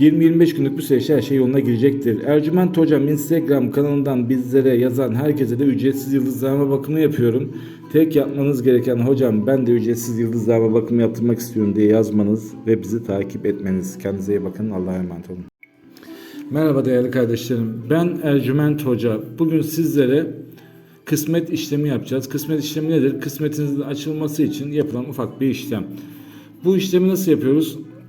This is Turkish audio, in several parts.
20-25 günlük bir süreçte her şey yoluna girecektir. Ercüment Hocam Instagram kanalından bizlere yazan herkese de ücretsiz yıldızlama bakımı yapıyorum. Tek yapmanız gereken hocam ben de ücretsiz yıldızlama bakımı yaptırmak istiyorum diye yazmanız ve bizi takip etmeniz. Kendinize iyi bakın. Allah'a emanet olun. Merhaba değerli kardeşlerim. Ben Ercüment Hoca. Bugün sizlere kısmet işlemi yapacağız. Kısmet işlemi nedir? Kısmetinizin açılması için yapılan ufak bir işlem. Bu işlemi nasıl yapıyoruz?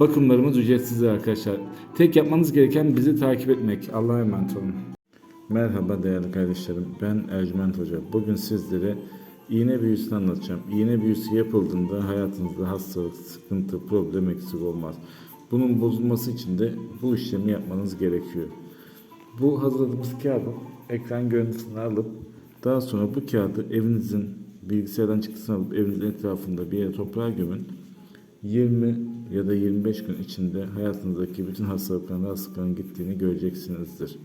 Bakımlarımız ücretsizdir arkadaşlar. Tek yapmanız gereken bizi takip etmek. Allah'a emanet olun. Merhaba değerli kardeşlerim. Ben Ercüment Hoca. Bugün sizlere iğne büyüsünü anlatacağım. İğne büyüsü yapıldığında hayatınızda hastalık, sıkıntı, problem eksik olmaz. Bunun bozulması için de bu işlemi yapmanız gerekiyor. Bu hazırladığımız kağıdın ekran görüntüsünü alıp daha sonra bu kağıdı evinizin bilgisayardan çıktısını alıp evinizin etrafında bir yere toprağa gömün. 20 ya da 25 gün içinde hayatınızdaki bütün hastalıkların, rahatsızlıkların gittiğini göreceksinizdir.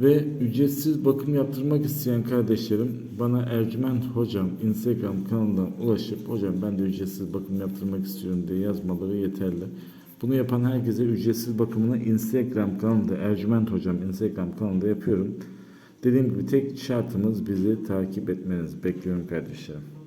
Ve ücretsiz bakım yaptırmak isteyen kardeşlerim bana Ercüment Hocam Instagram kanalından ulaşıp hocam ben de ücretsiz bakım yaptırmak istiyorum diye yazmaları yeterli. Bunu yapan herkese ücretsiz bakımını Instagram kanalında Ercüment Hocam Instagram kanalında yapıyorum. Dediğim gibi tek şartımız bizi takip etmeniz. Bekliyorum kardeşlerim.